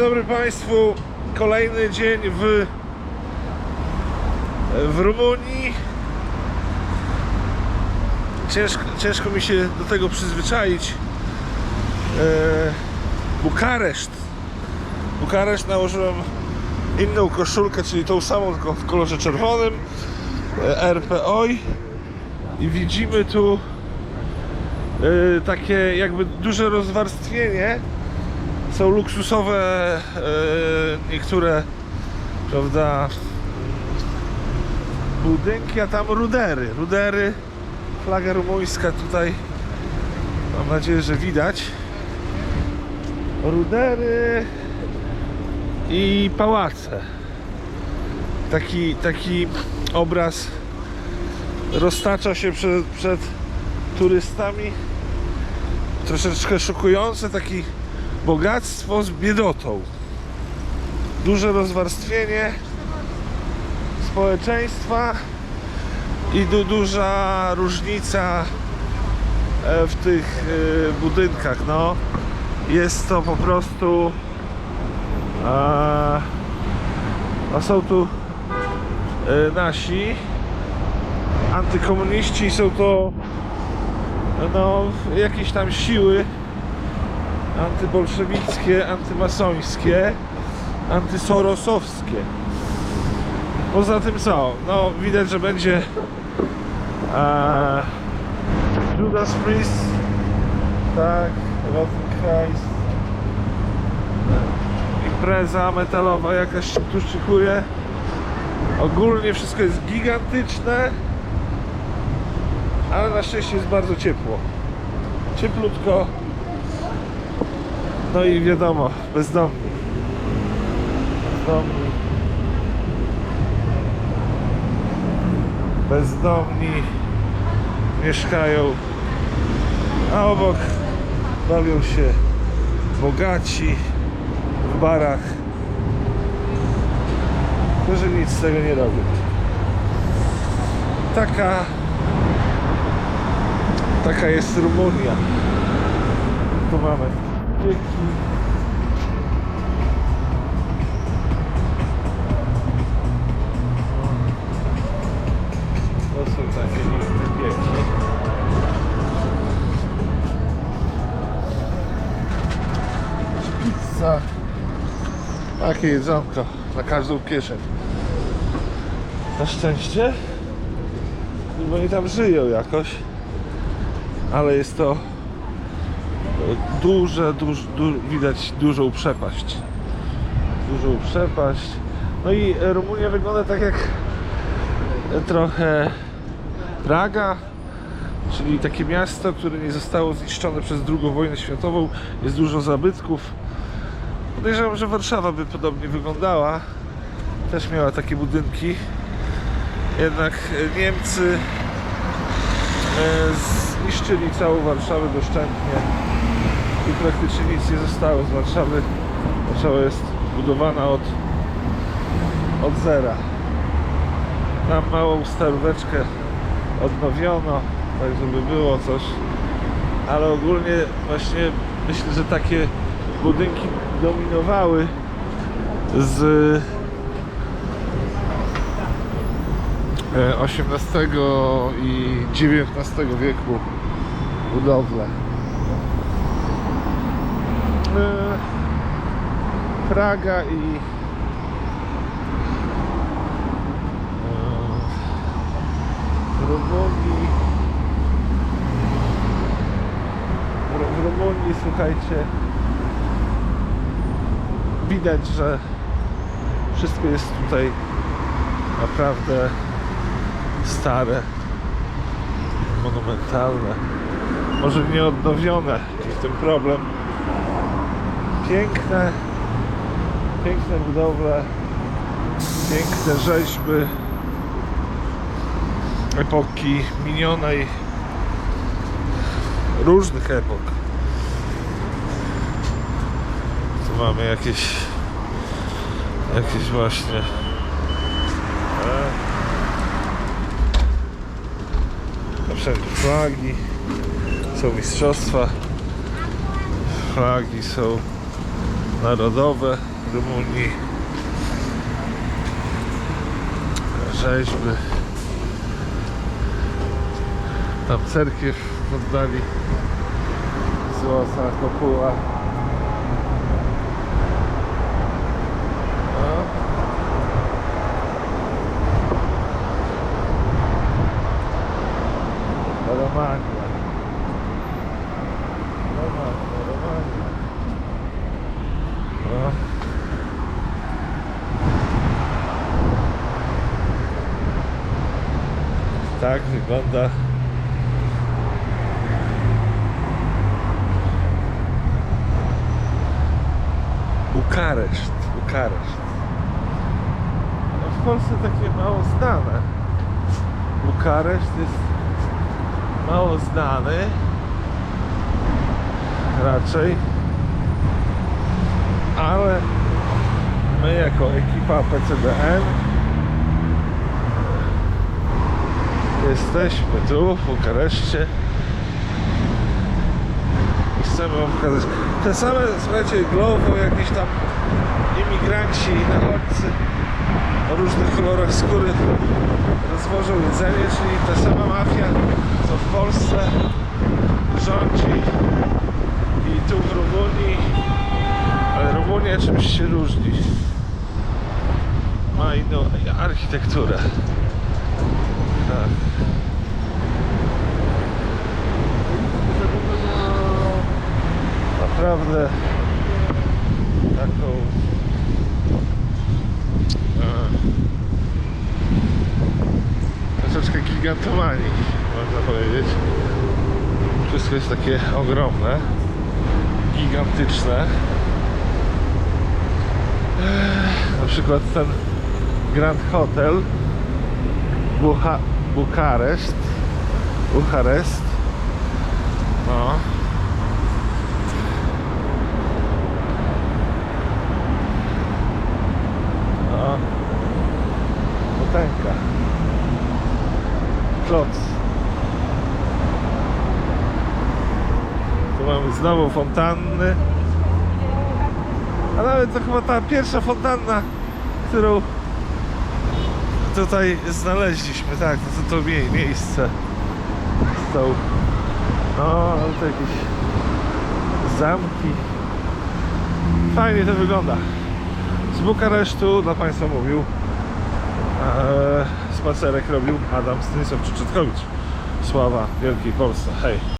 dobry Państwu. Kolejny dzień w, w Rumunii. Ciężko, ciężko mi się do tego przyzwyczaić. E, Bukareszt. Bukareszt nałożyłem inną koszulkę, czyli tą samą, tylko w kolorze czerwonym. E, RPOI. I widzimy tu e, takie jakby duże rozwarstwienie są luksusowe e, niektóre prawda budynki, a tam rudery. Rudery, flaga rumuńska tutaj mam nadzieję, że widać. Rudery i pałace. Taki, taki obraz roztacza się przed, przed turystami. Troszeczkę szokujący taki bogactwo z biedotą. Duże rozwarstwienie społeczeństwa i du duża różnica e, w tych e, budynkach. No, jest to po prostu. A, a są tu e, nasi antykomuniści, są to no, jakieś tam siły antybolszewickie, antymasońskie, antysorosowskie. Poza tym co? No widać, że będzie e, Judas Priest, tak, Rosenkreis, impreza metalowa jakaś tu szykuje. Ogólnie wszystko jest gigantyczne, ale na szczęście jest bardzo ciepło. Cieplutko, no i wiadomo, bezdomni. Bezdomni. Bezdomni mieszkają, a obok bawią się bogaci w barach, którzy nic z tego nie robią. Taka taka jest Rumunia. Tu mamy pieki. To są takie piękne pieki. Pizza. Takie jedzonko na każdą kieszeń. Na szczęście, bo oni tam żyją jakoś, ale jest to duże, duż, du, widać dużą przepaść. Dużą przepaść. No i Rumunia wygląda tak jak trochę Praga, czyli takie miasto, które nie zostało zniszczone przez II wojnę światową. Jest dużo zabytków. Podejrzewam, że Warszawa by podobnie wyglądała. Też miała takie budynki. Jednak Niemcy e, zniszczyli całą Warszawę doszczętnie i praktycznie nic nie zostało z Warszawy. Warszawa jest budowana od, od zera. Tam małą staróweczkę odnowiono, tak żeby było coś. Ale ogólnie właśnie myślę, że takie budynki dominowały z e, XVIII i XIX wieku budowle. Praga i e, w Rumunii w Rumunii słuchajcie. Widać, że wszystko jest tutaj naprawdę stare monumentalne może nie odnowione i w tym problem piękne piękne budowle piękne rzeźby epoki minionej różnych epok. Tu mamy jakieś jakieś właśnie e, na wszędzie flagi są mistrzostwa flagi są narodowe Rumunii. Rzeźby. Tam cerkiew oddali. Złota kopuła. No. Romania. Romania, Romania. No. Tak wygląda Bukareszt, Bukareszt. No w Polsce takie mało znane. Bukareszt jest mało znany raczej ale my jako ekipa PCDN jesteśmy tu w Bukareszcie i chcemy wam pokazać te same, słuchajcie, glowo, jakieś tam imigranci, nachodźcy o różnych kolorach skóry rozwożą jedzenie, czyli ta sama mafia, co w Polsce rządzi i tu w Rumunii, ale Rumunia czymś się różni. Ma inną architekturę. Tak. Naprawdę taką troszeczkę gigantomanii, można powiedzieć. Wszystko jest takie ogromne, gigantyczne. Na przykład ten Grand Hotel Bucha Bukareszt Buchareszt no. No. Kloc. Tu mamy znowu fontanny. A nawet to chyba ta pierwsza fontanna którą tutaj znaleźliśmy, tak, to, to mie miejsce z tą, no, to jakieś zamki. Fajnie to wygląda. Z Bukaresztu dla Państwa mówił, eee, spacerek robił Adam Stanisław Czyczetkowicz. Sława Wielkiej Polsce. Hej!